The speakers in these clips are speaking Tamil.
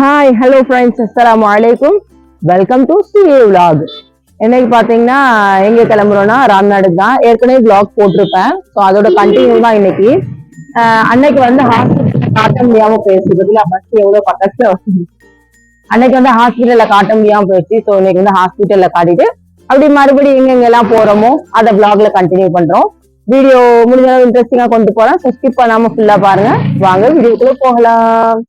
ஹாய் ஹலோ ஃப்ரெண்ட்ஸ் அஸ்லாம் வலைக்கும் வெல்கம் டு சிஏ vlog. என்னைக்கு பாத்தீங்கன்னா எங்க கிளம்புறோம்னா ராம்நாடு தான். ஏற்கனவே vlog போட்டிருப்பேன். ஸோ அதோட கண்டினியூ தான் இன்னைக்கு. ஆஹ் அன்னைக்கு வந்து ஹாஸ்பிட்டலில் காட்ட முடியாம போயிடுச்சு. பார்த்தீங்களா பஸ் எவ்வளவு பக்கத்தில் அன்னைக்கு வந்து ஹாஸ்பிட்டலில் காட்ட முடியாம போயிடுச்சு. ஸோ இன்னைக்கு வந்து ஹாஸ்பிட்டலில் காட்டிட்டு அப்படி மறுபடியும் எங்கெங்கெல்லாம் போகிறோமோ எல்லாம் போறோமோ அதை vlogல கண்டினியூ பண்றோம். வீடியோ முடிஞ்ச அளவு இன்ட்ரெஸ்டிங்கா கொண்டு போகிறேன் ஸோ ஸ்கிப் பண்ணாம ஃபுல்லா பாருங்க. வாங்க வீடியோக்குள்ள போகலாம்.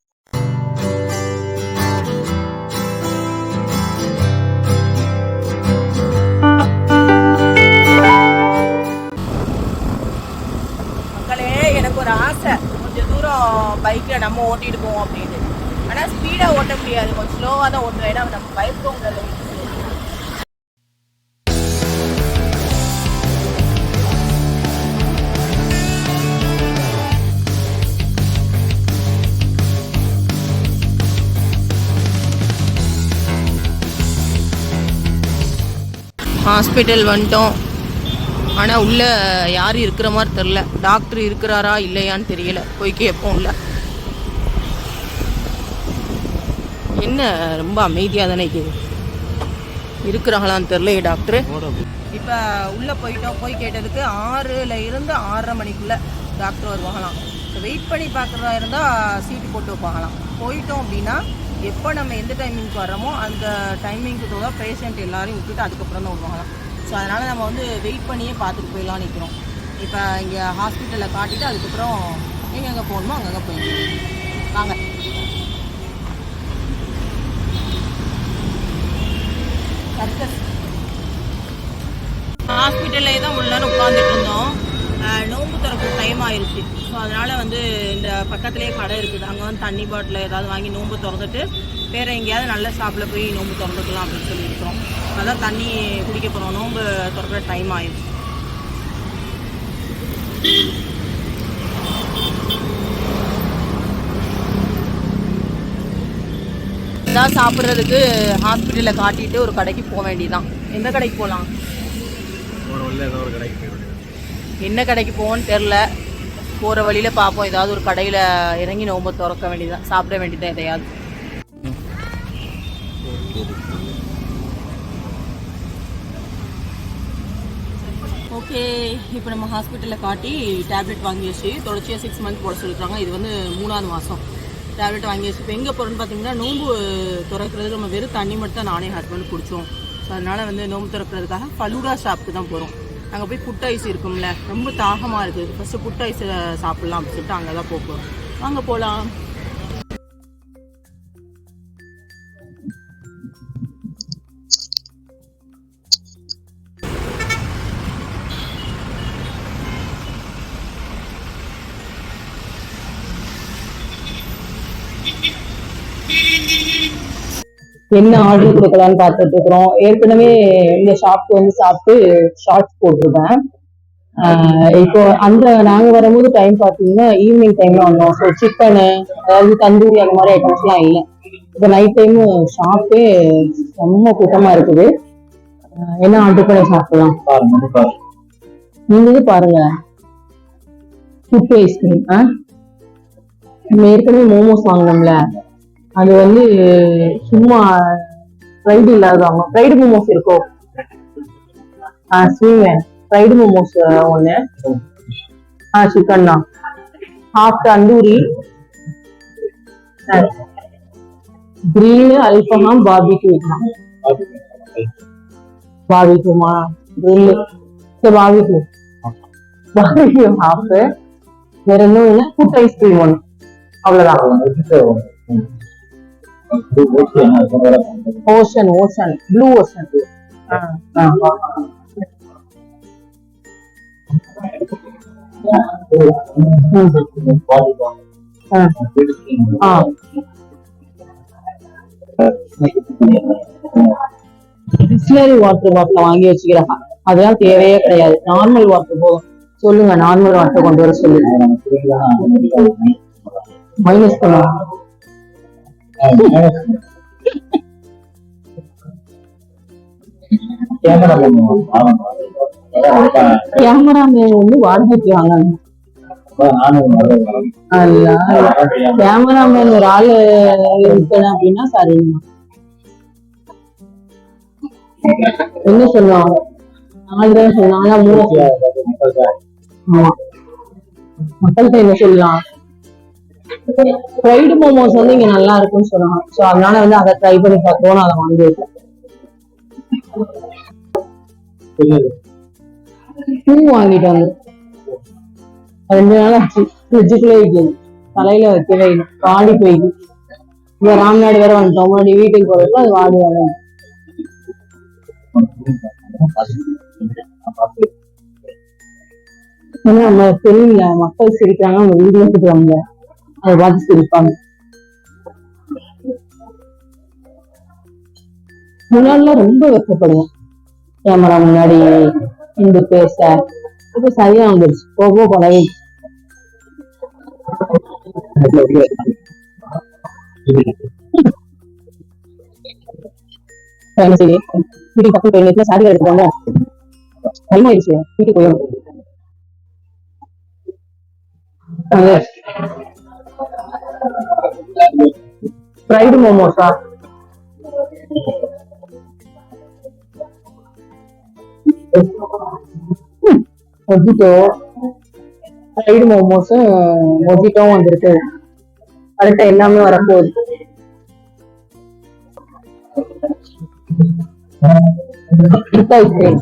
ஒரு ஆசை. கொஞ்சம் தூரம் பைக்கில் நம்ம ஓட்டிட்டு போவோம் அப்படின்னு ஆனால் ஸ்பீடாக ஓட்ட முடியாது. கொஞ்சம் ஸ்லோவாக தான் ஓட்டுவோம் ஏன்னா நம்ம பயப்படுவோங்க ஹாஸ்பிட்டல் வந்துட்டோம். ஆனால் உள்ள யாரும் இருக்கிற மாதிரி தெரில டாக்டர் இருக்கிறாரா இல்லையான்னு தெரியல. போய் கேட்போம் உள்ள. என்ன ரொம்ப அமைதியாக தானே இருக்குது இருக்கிறாங்களான்னு தெரிலையே டாக்டர். இப்போ உள்ளே போயிட்டோம். போய் கேட்டதுக்கு ஆறுல இருந்து ஆறரை மணிக்குள்ளே டாக்டர் வருவாங்களாம். வெயிட் பண்ணி பார்க்குறதா இருந்தால் சீட்டு போட்டு வைப்பாங்களாம். போயிட்டோம் அப்படின்னா எப்போ நம்ம எந்த டைமிங்க்கு வர்றோமோ அந்த டைமிங்க்கு தான் பேஷண்ட் எல்லாரையும் விட்டுட்டு அதுக்கப்புறம் தான் வருவாங்களாம். ஸோ அதனால் நம்ம வந்து வெயிட் பண்ணியே பார்த்துட்டு போயிடலாம் நிற்கிறோம் இப்போ இங்கே ஹாஸ்பிட்டலில் காட்டிட்டு அதுக்கப்புறம் எங்கெங்கே போகணுமோ அங்கங்கே போயிடலாம். வாங்க. சர்க்கஸ் ஹாஸ்பிட்டல்லே தான் உள்ளே உட்காந்துட்டு இருந்தோம். நோம்பு நோன்பு திறப்பு டைம் ஆயிடுச்சு ஸோ அதனால் வந்து இந்த பக்கத்துலேயே கடை இருக்குது. அங்கே வந்து தண்ணி பாட்டில் ஏதாவது வாங்கி நோன்பு திறந்துட்டு வேறு எங்கேயாவது நல்ல ஷாப்பில் போய் நோன்பு திறந்துக்கலாம் அப்படின்னு சொல்லியிருக்கிறோம். அதான் தண்ணி குடிக்க போகிறோம் நோன்பு திறக்கிற டைம் ஆயிருச்சு இதான் சாப்பிட்றதுக்கு ஹாஸ்பிட்டலில் காட்டிட்டு ஒரு கடைக்கு போக வேண்டியதான் எந்த கடைக்கு போகலாம் என்ன கடைக்கு போவோன்னு தெரில போகிற வழியில் பார்ப்போம் ஏதாவது ஒரு கடையில் இறங்கி நோம்பு திறக்க வேண்டியதான் சாப்பிட வேண்டியதான் எதையாவது? ஓகே இப்போ நம்ம ஹாஸ்பிட்டலில் காட்டி டேப்லெட் வாங்கியாச்சு. தொடர்ச்சியாக சிக்ஸ் மந்த் போட சொல்லியிருக்காங்க இது வந்து மூணாவது மாதம் டேப்லெட் வாங்கியாச்சு. இப்போ எங்கே போகிறோன்னு பார்த்தீங்கன்னா நோம்பு திறக்கிறது நம்ம வெறும் தண்ணி மட்டும் தான் நானே ஹஸ்பண்ட் குடித்தோம் ஸோ அதனால் வந்து நோம்பு திறக்கிறதுக்காக ஃபலூடா ஷாப்புக்கு தான் போகிறோம் அங்கே போய் புட் ஐஸ் இருக்கும்ல ரொம்ப தாகமாக இருக்குது ஃபஸ்ட்டு புட் ஐஸை சாப்பிட்லாம் அப்படின்னு சொல்லிட்டு அங்கே தான் போகிறோம் அங்கே போகலாம் என்ன ஆர்டர் கொடுக்கலாம்னு பார்த்துட்டு இருக்கிறோம். ஏற்கனவே இந்த ஷாப்க்கு வந்து சாப்பிட்டு ஷார்ட்ஸ் போட்டிருக்கேன். ஆஹ் இப்போ அந்த நாங்க வரும்போது டைம் பார்த்தீங்கன்னா ஈவினிங் டைம்ல வந்தோம். ஸோ சிக்கனு அதாவது தந்தூரி அந்த மாதிரி ஐட்டம்ஸ்லாம் இல்லை. இப்போ நைட் டைம் ஷாப்பே ரொம்ப கூட்டமா இருக்குது. என்ன ஆர்டர் பண்ணி சாப்பிடலாம்? பாருங்க பாருங்க. நீங்க இது பாருங்க புட்டு ஐஸ்கிரீம் ஆ? நம்ம ஏற்கனவே மோமோஸ் வாங்கினோம்ல. அது வந்து சும்மா ஃப்ரைடு இல்லாதவங்க. ஃப்ரைடு மோமோஸ் இருக்கோ? ஆ ஸ்வீங்க ஃப்ரைடு மோமோஸ் ஒன்று ஆ சிக்கன் தான். ஹாஃப் தந்தூரி. கிரீனு அல்பஹாம் பார்பிக்யூ பாபிக்யூமா கிரில்லு சரி பாபிக்யூ பாபிக்யூ ஹாஃப் வேற என்ன இல்லை ஃபுட் ஐஸ்கிரீம் ஒன்று அவ்வளோதான் ocean ocean blue ocean Bisleri water bottle வாங்கி வச்சுக்கிறேன். அதெல்லாம் தேவையே கிடையாது. நார்மல் வாட்டர் போதும் சொல்லுங்க நார்மல் வாட்டர் கொண்டு வர சொல்லுங்க. மைனஸ் பண்ணுவாங்க கேமரா கேமராமேன் வந்து வாடகைக்கு வாங்கணும். ஒரு ஆளு இருக்கணும் அப்படின்னா சரிங்க. என்ன சொல்லுவாங்க? நாலு தான் சொன்னாங்க மூணு ஆமா. மக்கள்கிட்ட என்ன சொல்லலாம் ஃப்ரைடு மோமோஸ் வந்து இங்க நல்லா இருக்கும்னு சொன்னாங்க சோ அதனால வந்து அதை ட்ரை பண்ணி பார்த்தோம் அதை வாங்கியிருக்கேன். பூ வாங்கிட்டு வந்து ரெண்டு நாள் ஆச்சு. ஃப்ரிட்ஜுக்குள்ளே வைக்கணும் தலையில வைக்கவே இல்லை. வாடி போயிடுது இங்க ராம்நாடு வேற வந்துட்டோம். முன்னாடி வீட்டுக்கு போறப்போ அது வாடி வரும் ஏன்னா நம்ம தெரியல. மக்கள் சிரிக்கிறாங்க. நம்ம வீடியோ எடுத்துட்டு அதை பார்த்து சிரிப்பாங்க முன்னாடிலாம் ரொம்ப வெக்கப்படுவேன் கேமரா முன்னாடி இந்த பேச. இப்ப சரியா வந்துருச்சு. போக போக பழகி என்ன வீட்டுக்கு பக்கம் போய் சாரி எடுத்துக்கோங்க டைம் ஆயிடுச்சு வீட்டுக்கு போயிடும் ஃப்ரைடு மோமோஸா மொஜிட்டோ ஃப்ரைடு மோமோஸும் மொஜிட்டோவும் வந்திருக்கு. அடுத்த எல்லாமே வரப்போகுது. ஐஸ்கிரீம்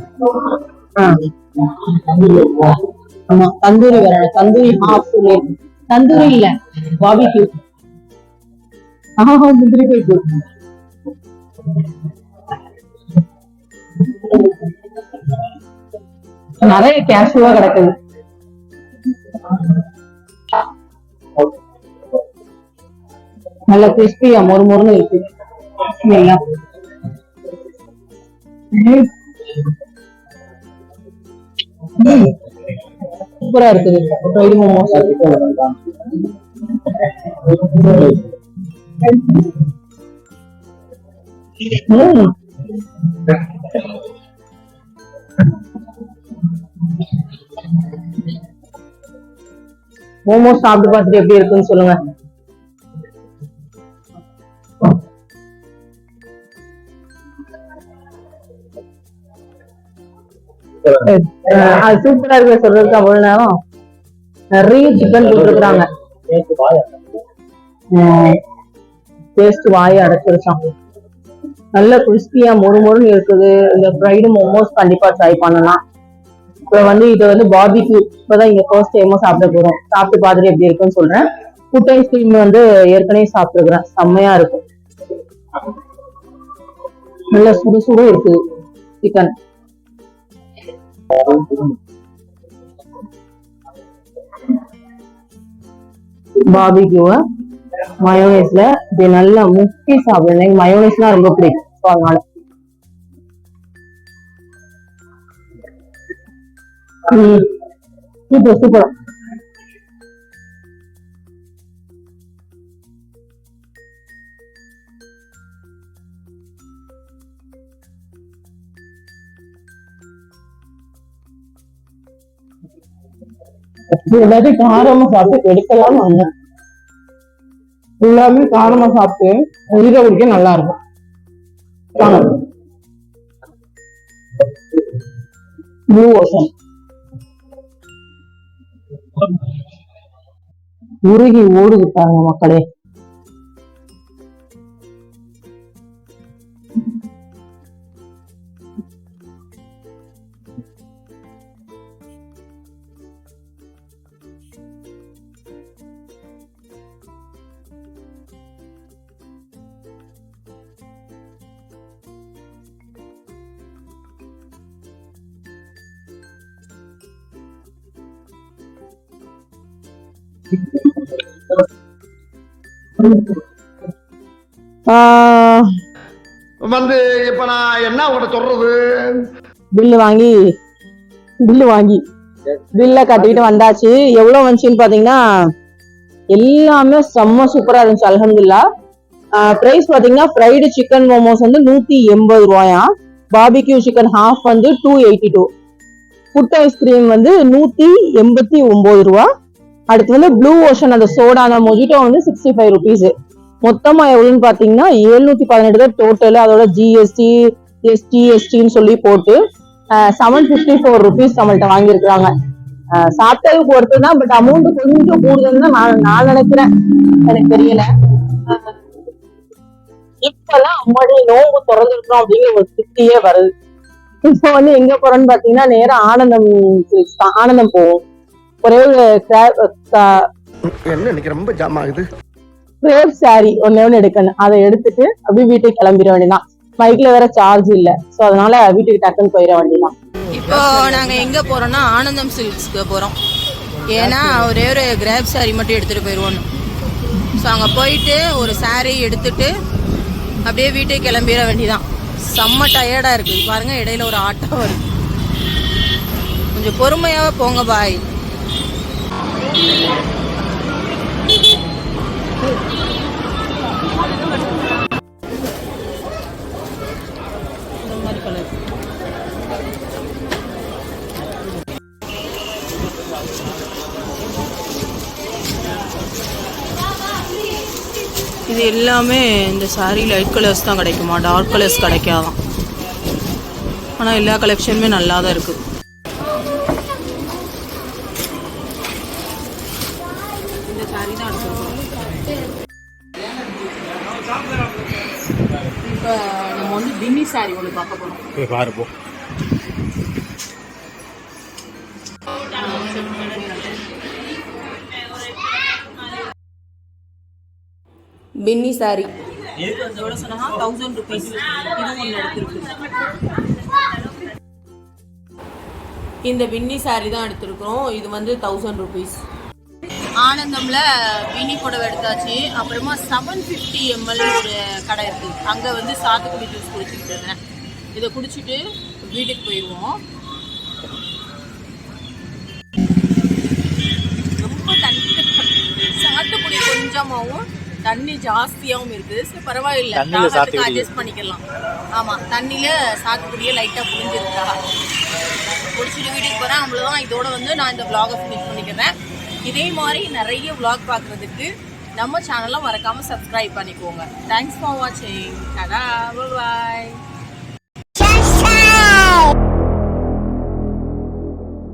ஆமா தந்தூரி வர தந்தூரி ஹாஃப் தந்தூரி இல்ல பாபிக்யூ ஆஹா முந்திரி போயிட்டு நிறைய கேஷுவா கிடக்குது. நல்ல கிறிஸ்பியா மொறு மொறுன்னு இருக்கு. இல்லையா சூப்பரா இருக்குது. மோமோஸ் ம். மோமோஸ் சாப்பிட்டு பார்த்துட்டு எப்படி இருக்குன்னு சொல்லுங்க. அது சூப்பரா இருக்கு சொல்றதுக்கு அவ்வளவு நேரம். நிறைய சிக்கன் போட்டுருக்காங்க டேஸ்ட் வாயை அடைச்சிருச்சான் நல்ல கிறிஸ்பியா மொறு மொறுன்னு இருக்குது. இந்த ஃப்ரைடு மோமோஸ் கண்டிப்பா ட்ரை பண்ணலாம். அப்புறம் வந்து இது வந்து பாபிக்யூ இப்பதான் இங்க ஃபர்ஸ்ட் டைமும் சாப்பிட போறோம். சாப்பிட்டு பார்த்துட்டு எப்படி இருக்குன்னு சொல்றேன். ஃபுட் ஐஸ்கிரீம் வந்து ஏற்கனவே சாப்பிட்டுருக்குறேன். செம்மையா இருக்கும். நல்ல சுடு சுடு இருக்கு சிக்கன் பாபிக்யூவை மயோனைஸ்ல இது நல்லா முக்கி சாப்பிடுறேன் எனக்கு மயோனைஸ்னா ரொம்ப பிடிக்கும். ஸோ அதனால. Super super. எல்லாத்தையும் காரமா சாப்பிட்டு எடுக்கலாம் வந்தேன். எல்லாமே காரமா சாப்பிட்டு உயிரை குடிக்க நல்லா இருக்கும். ப்ளூ ஓஷன் உருகி ஓடுது பாருங்க மக்களே. வந்து இப்ப நான் என்ன உங்கள்கிட்ட சொல்றது? பில்லு வாங்கி பில்லு வாங்கி. பில்ல கட்டிட்டு வந்தாச்சு. எவ்வளவு வந்துச்சுன்னு பாத்தீங்கன்னா எல்லாமே செம்ம சூப்பரா இருந்துச்சு அல்ஹம்துலில்லா. பிரைஸ் பாத்தீங்கன்னா ஃப்ரைடு சிக்கன் மோமோஸ் வந்து நூத்தி எண்பது ரூபாயா? பாபிக்யூ சிக்கன் ஹாஃப் வந்து two eighty two food ice cream வந்து நூத்தி எண்பத்தி ஒன்பது ரூபா. அடுத்து வந்து ப்ளூ ஓஷன் அந்த சோடா அந்த மொஜிட்டோ வந்து சிக்ஸ்டி ஃபைவ் ருபீஸ் மொத்தமா எவ்வளவுன்னு பாத்தீங்கன்னா எழுநூத்தி பதினெட்டு தான் டோட்டல் அதோட ஜிஎஸ்டி எஸ்டி எஸ்டின்னு சொல்லி போட்டு செவன் பிப்டி ஃபோர் ருபீஸ் நம்மள்ட்ட வாங்கியிருக்கிறாங்க. சாப்பிட்டது பொறுத்து தான் பட் அமௌண்ட் கொஞ்சம் கூடுதல் தான் நான் நான் நினைக்கிறேன். எனக்கு தெரியல. இப்பெல்லாம் அம்மாடி நோம்பு திறந்துருக்கோம் அப்படிங்கிற ஒரு திருப்தியே வருது. இப்போ வந்து எங்க போறோம்னு பாத்தீங்கன்னா நேரா ஆனந்தம் ஆனந்தம் போவோம். ஒரே ஒரு என்ன ரொம்ப ஜாம் ஆகுது? கிரேப் சாரி ஒண்ணே ஒண்ணு எடுக்கணும். அதை எடுத்துட்டு அப்படியே வீட்டுக்கு கிளம்பிட வேண்டியதான் பைக்ல வேற சார்ஜ் இல்ல. சோ அதனால வீட்டுக்கு டக்குன்னு போயிட வேண்டியதான் இப்போ நாங்க எங்க போறோம்னா ஆனந்தம் சில்க்ஸ்க்கு போறோம். ஏன்னா ஒரே ஒரு கிராப் saree மட்டும் எடுத்துட்டு போயிடுவோம் ஸோ அங்க போயிட்டு ஒரு saree எடுத்துட்டு அப்படியே வீட்டுக்கு கிளம்பிட வேண்டியதான் செம்ம டயர்டா இருக்கு. பாருங்க இடையில ஒரு ஆட்டம் வருது. கொஞ்சம் பொறுமையாவே போங்க பாய் இது எல்லாமே இந்த சாரீ லைட் கலர்ஸ் தான் கிடைக்குமா? டார்க் கலர்ஸ் கிடைக்காதான் ஆனால் எல்லா கலெக்ஷனுமே நல்லா தான் இருக்குது saree தான் எடுத்துருக்கோம் இப்போ நம்ம வந்து பின்னி saree ஒன்று பார்க்க போகிறோம் போய் பாரு போ. பின்னி சாரி. சொன்னா தௌசண்ட் ருபீஸ் இது ஒன்று எடுத்திருக்கு. இந்த பின்னி சாரி தான் எடுத்திருக்கிறோம். இது வந்து தௌசண்ட் ருபீஸ் ஆனந்தம்ல பின்னி புடவை எடுத்தாச்சு. அப்புறமா செவன் ஃபிஃப்டி எம்எல் ஒரு கடை இருக்கு. அங்கே வந்து சாத்துக்குடி ஜூஸ் குடிச்சிட்டு இருந்தேன். இதை குடிச்சிட்டு வீட்டுக்கு போயிடுவோம் ரொம்ப தண்ணி சாத்துக்குடி கொஞ்சமாவும் தண்ணி ஜாஸ்தியாகவும் இருக்குது. சரி பரவாயில்ல. தாகத்துக்கு. அட்ஜஸ்ட் பண்ணிக்கலாம். ஆமா தண்ணியில சாத்துக்குடியை லைட்டா புரிஞ்சிருக்கா குடிச்சிட்டு வீட்டுக்கு போறேன். அவ்வளவுதான். இதோட வந்து நான் இந்த vlog-அ ஃபினிஷ் பண்ணிக்கிறேன். இதே மாதிரி நிறைய விளாக் பார்க்கறதுக்கு நம்ம சேனலை மறக்காமல் சப்ஸ்கிரைப் பண்ணிக்கோங்க. தேங்க்ஸ் ஃபார் வாட்சிங் டடா பாய்